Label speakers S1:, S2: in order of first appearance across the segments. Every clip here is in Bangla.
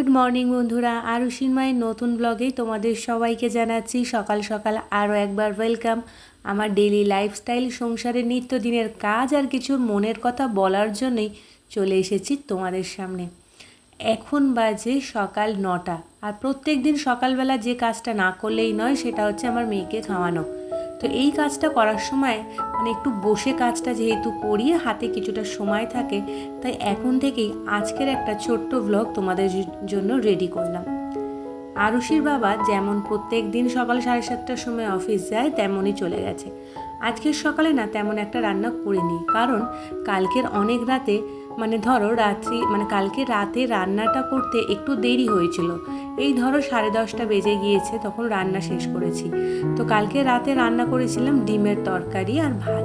S1: গুড মর্নিং বন্ধুরা আরুষির মায়ের নতুন ব্লগে তোমাদের সবাইকে জানাচ্ছি সকাল সকাল আরও একবার ওয়েলকাম আমার ডেলি লাইফস্টাইল সংসারের নিত্যদিনের কাজ আর কিছু মনের কথা বলার জন্যই চলে এসেছি তোমাদের সামনে। এখন বাজে সকাল নটা, আর প্রত্যেক দিন সকালবেলা যে কাজটা না করলেই নয়, সেটা হচ্ছে আমার মেয়েকে খাওয়ানো। তো এই কাজটা করার সময় মানে একটু বসে কাজটা যেহেতু করি হাতে কিছুটা সময় থাকে, তাই এখন থেকেই আজকের একটা ছোট্ট ব্লগ তোমাদের জন্য রেডি করলাম। আরুষির বাবা যেমন প্রত্যেক দিন সকাল সাড়ে সাতটার সময় অফিস যায়, তেমনই চলে গেছে। আজকের সকালে না তেমন একটা রান্না করিনি, কারণ কালকের অনেক রাতে মানে ধরো রাত্রি মানে কালকে রাতে রান্নাটা করতে একটু দেরি হয়েছিল। এই ধরো সাড়ে দশটা বেজে গিয়েছে, তখন রান্না শেষ করেছি। তো কালকে রাতে রান্না করেছিলাম ডিমের তরকারি আর ভাত।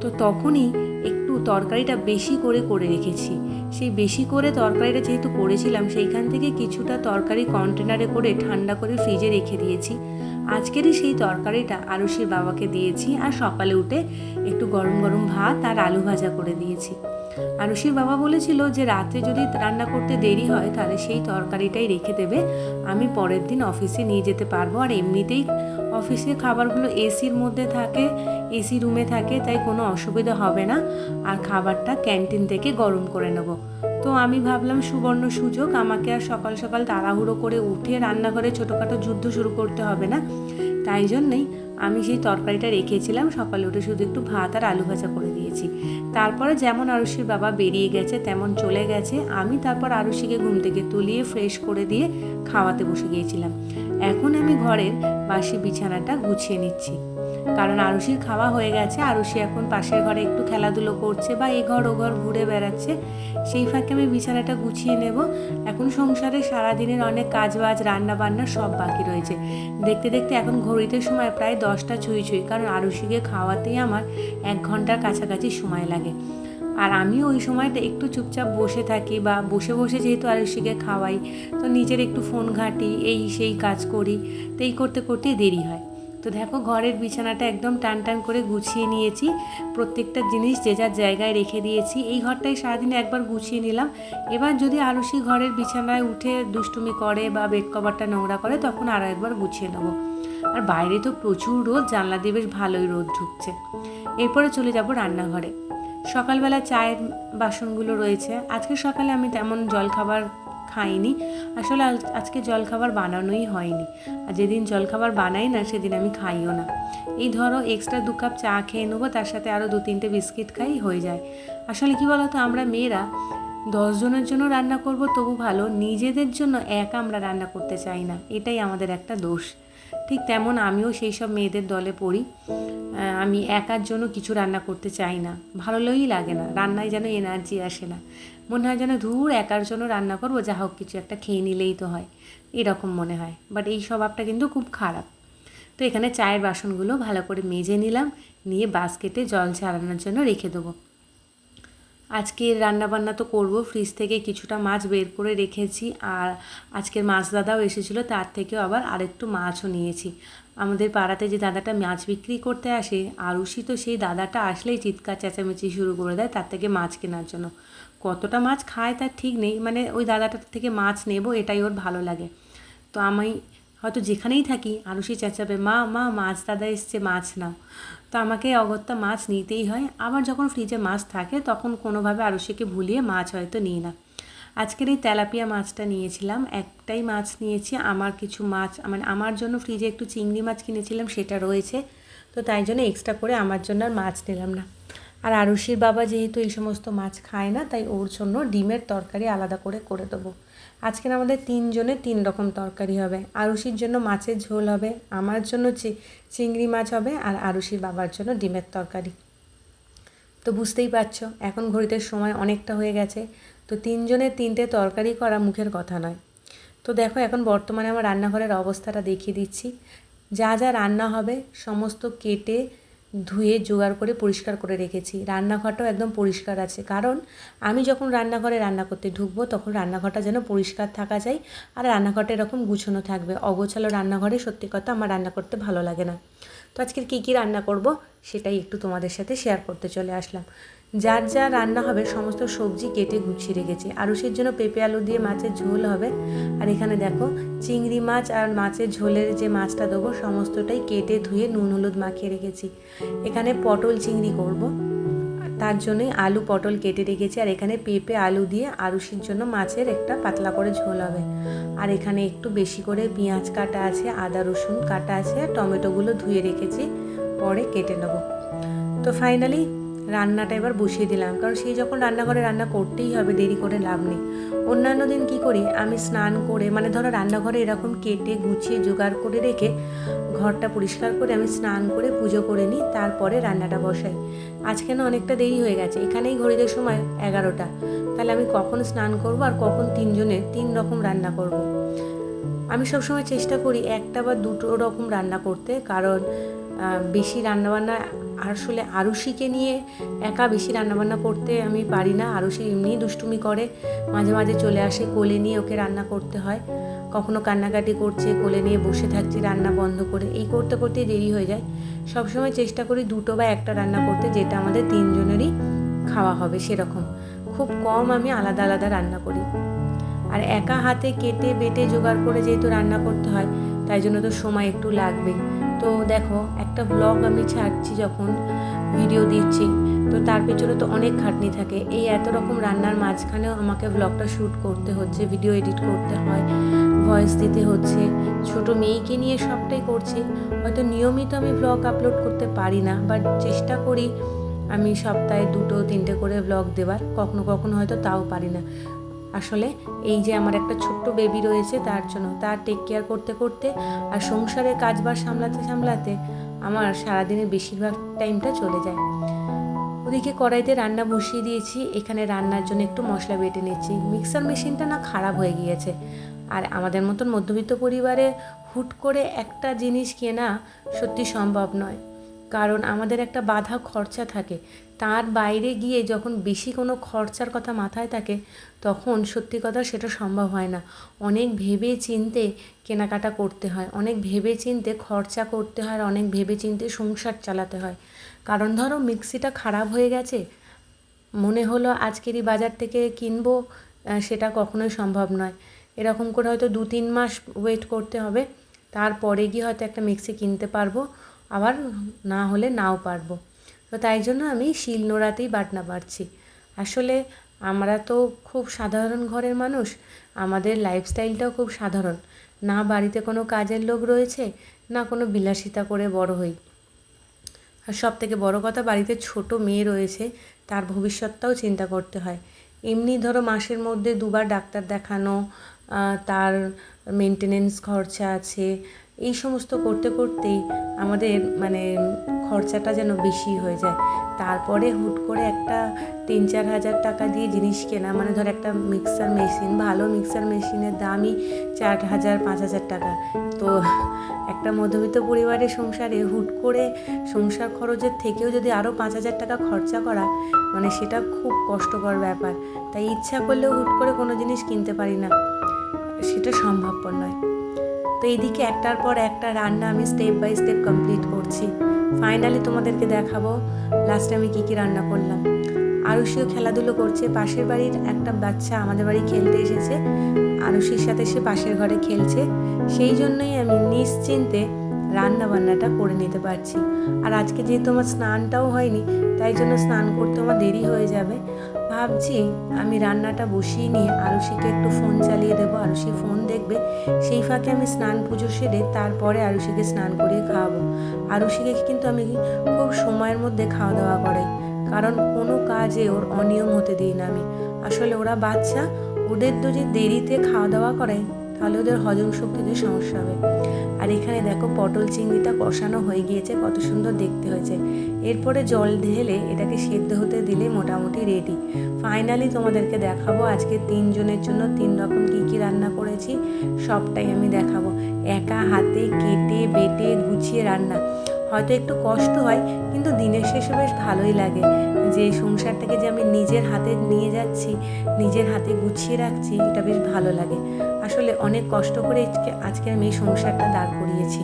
S1: তো তখনই একটু তরকারিটা বেশি করে করে রেখেছি। সেই বেশি করে তরকারিটা যেহেতু করেছিলাম, সেইখান থেকে কিছুটা তরকারি কন্টেনারে করে ঠান্ডা করে ফ্রিজে রেখে দিয়েছি। আজকেরই সেই তরকারিটা আরুষির বাবাকে দিয়েছি আর সকালে উঠে একটু গরম গরম ভাত আর আলু ভাজা করে দিয়েছি। আরুষির বাবা বলেছিল যে রাতে যদি রান্না করতে দেরি হয়, তাহলে সেই তরকারিটাই রেখে দেবে। আমি পরের দিন অফিসে নিয়ে যেতে পারব। আর এমনিতেই অফিসে খাবারগুলো এসির মধ্যে থাকে, এসি রুমে থাকে, তাই কোনো অসুবিধা হবে না। আর খাবারটা ক্যান্টিন থেকে গরম করে নেব। তো আমি ভাবলাম সুবর্ণ সুযোগ, আমাকে আর সকাল সকাল তাড়াহুড়ো করে উঠে রান্নাঘরে ছোটোখাটো যুদ্ধ শুরু করতে হবে না। তাই জন্যই আমি সেই তরকারিটা রেখেছিলাম। সকালে উঠে শুধু একটু ভাত আর আলু ভাজা করে তারপরে যেমন আরুষির বাবা বেরিয়ে গেছে, তেমন চলে গেছে। আমি তারপর আরুষিকে ঘুম থেকে তুলিয়ে ফ্রেশ করে দিয়ে খাওয়াতে বসে গিয়েছিলাম। এখন আমি ঘরের বাসি বিছানাটা গুছিয়ে নিচ্ছি। কারণ আরুষির খাওয়া হয়ে গেছে আরুষি এখন পাশের ঘরে একটু খেলাধুলো করছে বা এ ঘর ও ঘর ঘুরে বেড়াচ্ছে, সেই ফাঁকে আমি বিছানাটা গুছিয়ে নেব। এখন সংসারে সারাদিনের অনেক কাজ বাজ রান্না বান্না সব বাকি রয়েছে। দেখতে দেখতে এখন ঘড়িতে সময় প্রায় দশটা ছুঁই ছুঁই, কারণ আরুষিকে খাওয়াতেই আমার এক ঘণ্টার কাছাকাছি সময় লাগে। আর আমিও ওই সময়টা একটু চুপচাপ বসে থাকি বা বসে বসে যেহেতু আরুষিকে খাওয়াই, তো নিজের একটু ফোন ঘাঁটি, এই সেই কাজ করি, তো এই করতে করতেই দেরি হয়। তো দেখো ঘরের বিছানাটা একদম টান টান করে গুছিয়ে নিয়েছি, প্রত্যেকটা জিনিস যে যার জায়গায় রেখে দিয়েছি, এই ঘরটাই সারাদিনে একবার গুছিয়ে নিলাম। এবার যদি আরুষি ঘরের বিছানায় উঠে দুষ্টুমি করে বা বেড কভারটা নোংরা করে, তখন আরও একবার গুছিয়ে নেব। আর বাইরে তো প্রচুর রোদ, জানলা দিয়ে বেশ ভালোই রোদ ঢুকছে। এরপরে চলে যাব রান্নাঘরে। সকালবেলা চায়ের বাসনগুলো রয়েছে। আজকে সকালে আমি তেমন জলখাবার খাইনি। আসলে আজকে জলখাবার বানানোই হয়নি। আর যেদিন জলখাবার বানাই না, সেদিন আমি খাইও না। এই ধরো এক্সট্রা দু কাপ চা খেয়ে নেব, তার সাথে আরও দু তিনটে বিস্কিট খাই, হয়ে যায়। আসলে কি বলতো, আমরা মেয়েরা দশজনের জন্য রান্না করব, তবু ভালো, নিজেদের জন্য একা আমরা রান্না করতে চাই না। এটাই আমাদের একটা দোষ। ঠিক তেমন আমিও সেই সব মেয়েদের দলে পড়ি। আমি একার জন্য কিছু রান্না করতে চাই না। ভালোই লাগে না। রান্নায় যেন এনার্জি আসে না। মনে হয় যেন ধূর একার জন্য রান্না করব, যা হোক কিছু একটা খেয়ে নিলেই তো হয়। এরকম মনে হয়। বাট এই স্বভাবটা কিন্তু খুব খারাপ। তো এখানে চায়ের বাসনগুলো ভালো করে মেজে নিলাম। নিয়ে বাস্কেটে জল ছাড়ানোর জন্য রেখে দেবো। আজকে রান্নাবান্না তো করব। ফ্রিজ থেকে কিছুটা মাছ বের করে রেখেছি আর আজকের মাছ দাদাও এসেছিল, তার থেকেও আবার আরেকটু মাছও নিয়েছি। আমাদের পাড়াতে যে দাদাটা মাছ বিক্রি করতে আসে, আরুষি তো সেই দাদাটা আসলেই চিৎকার চেঁচামেচি শুরু করে দেয় তার থেকে মাছ কেনার জন্য। কতটা মাছ খায় তার ঠিক নেই মানে ওই দাদাটার থেকে মাছ নেব, এটাই ওর ভালো লাগে। তো আমি হয়তো যেখানেই থাকি, আরুষি চেঁচাবে, মা মা, মাছ দাদা এসছে, মাছ নাও। তো আমাকে অগত্যা মাছ নিতেই হয়। আবার যখন ফ্রিজে মাছ থাকে, তখন কোনোভাবে আরুষিকে ভুলিয়ে মাছ হয়তো নিই না। আজকের এই তেলাপিয়া মাছটা নিয়েছিলাম। একটাই মাছ নিয়েছি। আমার কিছু মাছ মানে আমার জন্য ফ্রিজে একটু চিংড়ি মাছ কিনেছিলাম, সেটা রয়েছে। তো তাই জন্য এক্সট্রা করে আমার জন্য আর মাছ নিলাম না। আর আরুষির বাবা যেহেতু এই সমস্ত মাছ খায় না, তাই ওর জন্য ডিমের তরকারি আলাদা করে করে দেবো। আজকের আমাদের তিনজনের তিন রকম তরকারি হবে। আরুষির জন্য মাছের ঝোল হবে, আমার জন্য চিংড়ি মাছ হবে আর আরুষির বাবার জন্য ডিমের তরকারি। তো বুঝতেই পারছ, এখন ঘড়িতে সময় অনেকটা হয়ে গেছে, তো তিনজনের তিনটে তরকারি করা মুখের কথা নয়। তো দেখো এখন বর্তমানে আমার রান্নাঘরের অবস্থাটা দেখিয়ে দিচ্ছি। যা যা রান্না হবে, সমস্ত কেটে ধুয়ে জোগাড় করে পরিষ্কার করে রেখেছি। রান্নাঘরটাও একদম পরিষ্কার আছে। কারণ আমি যখন রান্নাঘরে রান্না করতে ঢুকবো, তখন রান্নাঘরটা যেন পরিষ্কার থাকা যায় আর রান্নাঘরটা এরকম গুছানো থাকবে। অগোছালো রান্নাঘরে সত্যি কথা আমার রান্না করতে ভালো লাগে না। তো আজকের কী কী রান্না করব সেটাই একটু তোমাদের সাথে শেয়ার করতে চলে আসলাম। যার যা রান্না হবে সমস্ত সবজি কেটে গুছিয়ে রেখেছি। আরুষের জন্য পেঁপে আলু দিয়ে মাছের ঝোল হবে। আর এখানে দেখো, চিংড়ি মাছ আর মাছের ঝোলের যে মাছটা দেবো, সমস্তটাই কেটে ধুয়ে নুন হলুদ মাখিয়ে রেখেছি। এখানে পটল চিংড়ি করব। তার জন্যই আলু পটল কেটে রেখেছি, আর এখানে পেঁপে, আলু দিয়ে আরুষির জন্য মাছের একটা পাতলা করে ঝোল হবে। আর এখানে একটু বেশি করে পেঁয়াজ কাটা আছে, আদা, রসুন কাটা আছে, আর টমেটোগুলো ধুয়ে রেখেছি, পরে কেটে নেব। তো ফাইনালি রান্নাটা এবার বসিয়ে দিলাম, কারণ সেই যখন রান্নাঘরে রান্না করতেই হবে, দেরি করে লাভ নেই। অন্যান্য দিন কি করি, আমি স্নান করে মানে ধরো রান্নাঘরে এরকম কেটে, গুছিয়ে, জোগাড় করে রেখে ঘরটা পরিষ্কার করে আমি স্নান করে পুজো করে নিই, তারপরে রান্নাটা বসাই। আজকে না অনেকটা দেরি হয়ে গেছে, এখানেই ঘড়িদের সময় এগারোটা। তাহলে আমি কখন স্নান করব আর কখন তিনজনের তিন রকম রান্না করব। আমি সবসময় চেষ্টা করি একটা বা দুটো রকম রান্না করতে, কারণ বেশি রান্নাবান্না আসলে আরুষিকে নিয়ে একা বেশি রান্নাবান্না করতে আমি পারি না। আরুষি এমনিই দুষ্টুমি করে। মাঝে মাঝে চলে আসে কোলে নিয়ে ওকে রান্না করতে হয়। কখনো কান্নাকাটি করছে, কোলে নিয়ে বসে থাকছি, রান্না বন্ধ করে। এই করতে করতে দেরি হয়ে যায়। সবসময় চেষ্টা করি দুটো বা একটা রান্না করতে, যেটা আমাদের তিনজনেরই খাওয়া হবে সেরকম। খুব কম আমি আলাদা আলাদা রান্না করি। আর একা হাতে কেটে বেটে জোগাড় করে যেহেতু রান্না করতে হয়, তাই জন্য তো সময় একটু লাগবে তো দেখো, একটা ব্লগ আমি ছাড়ছি যখন ভিডিও দিচ্ছি, তো তার পেছনে তো অনেক খাটনি থাকে। এই এত রকম রান্নার মাঝখানেও আমাকে ব্লগটা শ্যুট করতে হচ্ছে ভিডিও এডিট করতে হয় ভয়েস দিতে হচ্ছে। ছোট মেয়েকে নিয়ে সবটাই করছি, হয়তো নিয়মিত আমি ব্লগ আপলোড করতে পারি না বাট চেষ্টা করি আমি সপ্তাহে দুটো, তিনটে করে ব্লগ দেবার কখনো কখনো হয়তো তাও পারি না। আসলে এই যে আমার একটা ছোট্ট বেবি রয়েছে তার জন্য, তার টেক কেয়ার করতে করতে আর সংসারের কাজবার সামলাতে সামলাতে আমার সারাদিনের বেশিরভাগ টাইমটা চলে যায়। ওদিকে কড়াইতে রান্না বসিয়ে দিয়েছি, এখানে রান্নার জন্য একটু মশলা বেটে নিচ্ছি। মিক্সার মেশিনটা না খারাপ হয়ে গিয়েছে। আর আমাদের মতন মধ্যবিত্ত পরিবারে হুট করে একটা জিনিস কেনা সত্যি সম্ভব নয়। কারণ আমাদের একটা বাধা খরচা থাকে। তার বাইরে গিয়ে যখন বেশি কোনো খরচার কথা মাথায় থাকে, তখন সত্যি কথা সেটা সম্ভব হয় না। অনেক ভেবে চিনতে কেনাকাটা করতে হয়, অনেক ভেবে চিনতে খরচা করতে হয় অনেক ভেবে চিনতে সংসার চালাতে হয়। কারণ ধরো মিক্সিটা খারাপ হয়ে গেছে, মনে হলো আজকেরই বাজার থেকে কিনবো সেটা কখনোই সম্ভব নয়। এরকম করে হয়তো দু তিন মাস ওয়েট করতে হবে, তারপরে গিয়ে হয়তো একটা মিক্সি কিনতে পারব। আবার না হলে নাও পারব। তো তাই জন্য আমি শিল নোড়াতেই বাটনা পারছি আসলে আমরা তো খুব সাধারণ ঘরের মানুষ, আমাদের লাইফস্টাইলটাও খুব সাধারণ। না বাড়িতে কোনো কাজের লোক রয়েছে, না কোনো বিলাসিতা করে বড় হই। আর সব থেকে বড়ো কথা, বাড়িতে ছোট মেয়ে রয়েছে, তার ভবিষ্যৎটাও চিন্তা করতে হয়। এমনি ধরো মাসের মধ্যে দুবার ডাক্তার দেখানো তার মেনটেনেন্স খরচা আছে এই সমস্ত করতে করতেই আমাদের মানে খরচাটা যেন বেশি হয়ে যায়। তারপরে হুট করে একটা তিন চার হাজার টাকা দিয়ে জিনিস কেনা মানে ধর একটা মিক্সার মেশিন ভালো মিক্সার মেশিনের দামই চার হাজার, পাঁচ হাজার টাকা। তো একটা মধ্যবিত্ত পরিবারের সংসারে হুট করে সংসার খরচের থেকেও যদি আরও পাঁচ হাজার টাকা খরচা করা মানে সেটা খুব কষ্টকর ব্যাপার। তাই ইচ্ছা করলেও হুট করে কোনো জিনিস কিনতে পারি না। সেটা সম্ভবপর নয়। তো এইদিকে একটার পর একটা রান্না আমি স্টেপ বাই স্টেপ কমপ্লিট করছি। ফাইনালি তোমাদেরকে দেখাবো লাস্টে আমি কী কী রান্না করলাম। আরুষিও খেলাধুলো করছে, পাশের বাড়ির একটা বাচ্চা আমাদের বাড়ি খেলতে এসেছে। আরুষির সাথে সে পাশের ঘরে খেলছে। সেই জন্যই আমি নিশ্চিন্তে রান্না বান্নাটা করে নিতে পারছি। আর আজকে যেহেতু আমার স্নানটাও হয়নি, তাই জন্য স্নান করতে আমার দেরি হয়ে যাবে। ভাবছি আমি রান্নাটা বসিয়ে নিয়ে আরুষিকে একটু ফোন চালিয়ে দেবো। আরুষি ফোন দেখবে, সেই ফাঁকে আমি স্নান পুজো সেরে তারপরে আরুষিকে স্নান করিয়ে খাওয়াবো। আরুষিকে কিন্তু আমি খুব সময়ের মধ্যে খাওয়া দাওয়া করাই, কারণ কোনো কাজে ওর অনিয়ম হতে দিই না আমি। আসলে ওরা বাচ্চা, ওদের তো যদি দেরিতে খাওয়া দাওয়া করে তাহলে ওদের হজম শক্তিতে সমস্যা হবে। আর এখানে দেখো পটল চিংড়িটা কষানো হয়ে গিয়েছে, কত সুন্দর দেখতে হয়েছে। এরপরে জল ঢেলে এটাকে সেদ্ধ হতে দিলে মোটামুটি রেডি ফাইনালি তোমাদেরকে দেখাবো আজকে তিনজনের জন্য তিন রকম কী কী রান্না করেছি, সবটাই আমি দেখাবো। একা হাতে কেটে বেটে গুছিয়ে রান্না। হয়তো একটু কষ্ট হয়, কিন্তু দিনের শেষে বেশ ভালোই লাগে। যে সংসারটাকে যে আমি নিজের হাতে নিয়ে যাচ্ছি, নিজের হাতে গুছিয়ে রাখছি, এটা বেশ ভালো লাগে। আসলে অনেক কষ্ট করে আজকে আমি এই সংসারটা দাঁড় করিয়েছি।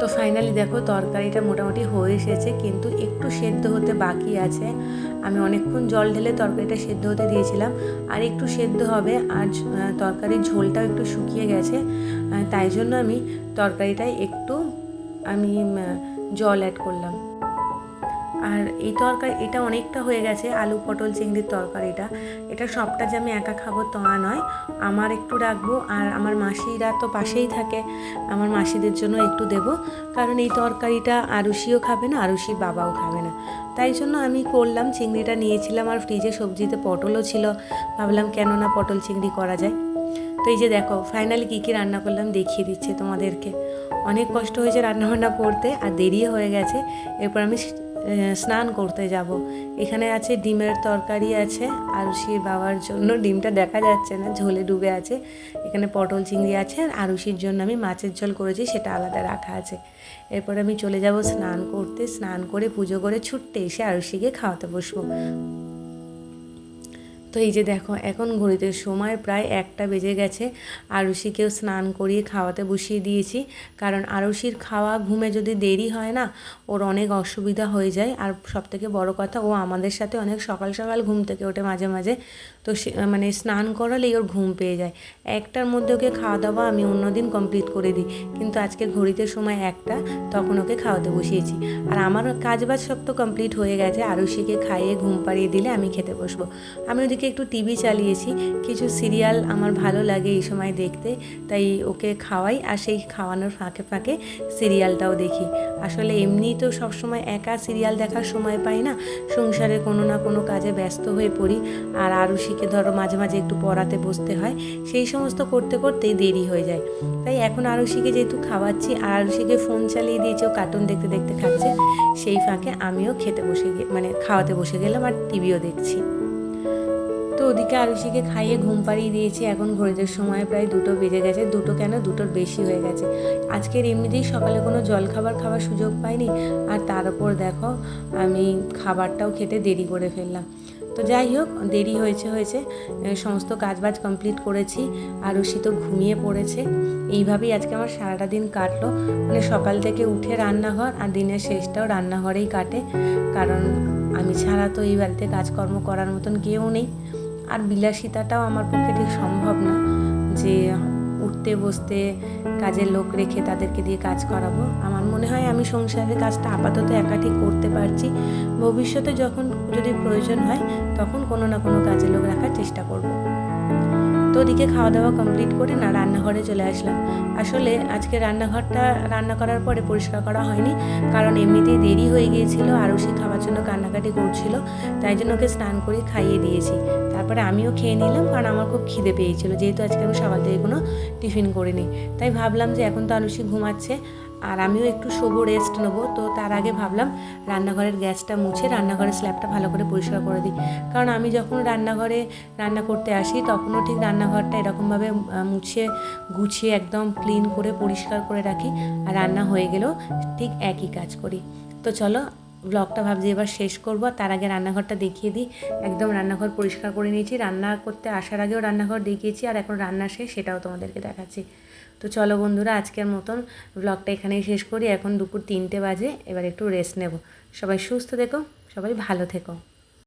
S1: তো ফাইনালি দেখো, তরকারিটা মোটামুটি হয়ে এসেছে, কিন্তু একটু সেদ্ধ হতে বাকি আছে। আমি অনেকক্ষণ জল ঢেলে তরকারিটা সেদ্ধ হতে দিয়েছিলাম। আর একটু সেদ্ধ হবে, আর তরকারির ঝোলটাও একটু শুকিয়ে গেছে। তাই জন্য আমি তরকারিটায় একটু আমি জল অ্যাড করলাম। আর এই তরকারি, এটা অনেকটা হয়ে গেছে, আলু পটল চিংড়ির তরকারিটা এটা। সবটা যে আমি একা খাব তা নয়, আমার একটু রাখব, আর আমার মাসিরা তো পাশেই থাকে, আমার মাসিদের জন্য একটু দেব, কারণ এই তরকারিটা আরুষিও খাবে না, আরুষির বাবাও খাবে না। তাই জন্য আমি করলাম, চিংড়িটা নিয়েছিলাম, আর ফ্রিজে সবজিতে পটলও ছিল, ভাবলাম কেন না পটল চিংড়ি করা যায়। তো এই যে দেখো ফাইনালি কী কী রান্না করলাম দেখিয়ে দিচ্ছে তোমাদেরকে। অনেক কষ্ট হয়েছে রান্নাবান্না করতে আর দেরিও হয়ে গেছে। এরপর আমি স্নান করতে যাব। এখানে আছে ডিমের তরকারি আছে আরুষির বাবার জন্য ডিমটা দেখা যাচ্ছে না, ঝোলে ডুবে আছে। এখানে পটল চিংড়ি আছে আর আরুষির জন্য আমি মাছের ঝোল করেছি, সেটা আলাদা রাখা আছে। এরপর আমি চলে যাব স্নান করতে। স্নান করে পুজো করে ছুটতে এসে আরুষিকে খাওয়াতে বসবো। তো এই যে দেখো, এখন ঘড়িতে সময় প্রায় একটা বেজে গেছে। আরুষিকেও স্নান করিয়ে খাওয়াতে বসিয়ে দিয়েছি। কারণ আরুষির খাওয়া ঘুমে যদি দেরি হয় না, ওর অনেক অসুবিধা হয়ে যায়। আর সবথেকে বড় কথা, ও আমাদের সাথে অনেক সকাল সকাল ঘুম থেকে ওঠে মাঝে মাঝে। তো সে মানে স্নান করালেই ওর ঘুম পেয়ে যায়। একটার মধ্যে ওকে খাওয়া দাওয়া আমি অন্যদিন কমপ্লিট করে দিই। কিন্তু আজকে ঘড়িতে সময় একটা, তখন ওকে খাওয়াতে বসিয়েছি। আর আমার কাজ বাজ সব তো কমপ্লিট হয়ে গেছে, আরুষিকে খাইয়ে ঘুম পাড়িয়ে দিলে আমি খেতে বসবো। আমি ওদিকে একটু টিভি চালিয়েছি, কিছু সিরিয়াল আমার ভালো লাগে এই সময় দেখতে, তাই ওকে খাওয়াই আর সেই খাওয়ানোর ফাঁকে ফাঁকে সিরিয়ালটাও দেখি। আসলে এমনি তো সবসময় একা সিরিয়াল দেখার সময় পাই না, সংসারে কোনো না কোনো কাজে ব্যস্ত হয়ে পড়ি, আর আরুষিকে ধরো মাঝে মাঝে একটু পড়াতে বসতে হয়, সেই সমস্ত করতে করতেই দেরি হয়ে যায়। তাই এখন আরুষিকে যেহেতু খাওয়াচ্ছি আর আরুষিকে ফোন চালিয়ে দিয়েছি, ও কার্টুন দেখতে দেখতে খাচ্ছে, সেই ফাঁকে আমিও খেতে বসে মানে খাওয়াতে বসে গেলাম আর টিভিও দেখছি। তো ওদিকে আরুষিকে খাইয়ে ঘুম পাড়িয়ে দিয়েছি, এখন ঘড়িতে সময় প্রায় দুটো বেজে গেছে, দুটো কেন? দুটোর বেশি হয়ে গেছে। আজকের এমনিতেই সকালে কোনো জল খাবার খাওয়ার সুযোগ পাইনি, আর তার উপর দেখো, আমি খাবারটাও খেতে দেরি করে ফেললাম। তো যাই হোক, দেরি হয়েছে হয়েছে। সমস্ত কাজবাজ কমপ্লিট করেছি, আর আরুষি তো ঘুমিয়ে পড়েছে। এইভাবেই আজকে আমার সারাটা দিন কাটলো। মানে সকাল থেকে উঠে রান্নাঘর, আর দিনের শেষটাও রান্নাঘরেই কাটে। কারণ আমি ছাড়া তো এই বাড়িতে কাজকর্ম করার মতন কেউ নেই। আর বিলাসিতাটাও আমার পক্ষে ঠিক সম্ভব না যে উঠতে, বসতে কাজের লোক রেখে তাদেরকে দিয়ে কাজ করাবো। আমার মনে হয় আমি সংসারের কাজটা আপাতত একা ঠিক করতে পারছি। ভবিষ্যতে যখন যদি প্রয়োজন হয়, তখন কোনো না কোনো কাজে লোক রাখার চেষ্টা করব। তো ওদিকে খাওয়া দাওয়া কমপ্লিট করে না রান্নাঘরে চলে আসলাম। আসলে আজকে রান্নাঘরটা রান্না করার পরে পরিষ্কার করা হয়নি, কারণ এমনিতেই দেরি হয়ে গিয়েছিল আরও সে খাওয়ার জন্য কান্নাকাটি করছিল, তাই জন্য ওকে স্নান করে খাইয়ে দিয়েছি। তারপরে আমিও খেয়ে নিলাম, কারণ আমার খুব খিদে পেয়েছিল, যেহেতু আজকে আমি সকাল থেকে কোনো টিফিন করিনি। তাই ভাবলাম যে এখন তো আনুষি ঘুমাচ্ছে আর আমিও একটু শোবো রেস্ট নেব। তো তার আগে ভাবলাম রান্নাঘরের গ্যাসটা মুছে রান্নাঘরের স্ল্যাবটা ভালো করে পরিষ্কার করে দিই। কারণ আমি যখন রান্নাঘরে রান্না করতে আসি, তখনও ঠিক রান্নাঘরটা এরকমভাবে মুছে গুছিয়ে একদম ক্লিন করে পরিষ্কার করে রাখি আর রান্না হয়ে গেলেও ঠিক একই কাজ করি। তো চলো ব্লগটা ভাবছি এবার শেষ করব। তার আগে রান্নাঘরটা দেখিয়ে দিই। একদম রান্নাঘর পরিষ্কার করে নিয়েছি। রান্না করতে আসার আগেও রান্নাঘর দেখিয়েছি আর এখন রান্না শেষ, সেটাও তোমাদেরকে দেখাচ্ছি। তো চলো বন্ধুরা, আজকের মতন ব্লগটা এখানেই শেষ করি। এখন দুপুর তিনটে বাজে, এবার একটু রেস্ট নেব। সবাই সুস্থ থেকো, সবাই ভালো থেকো।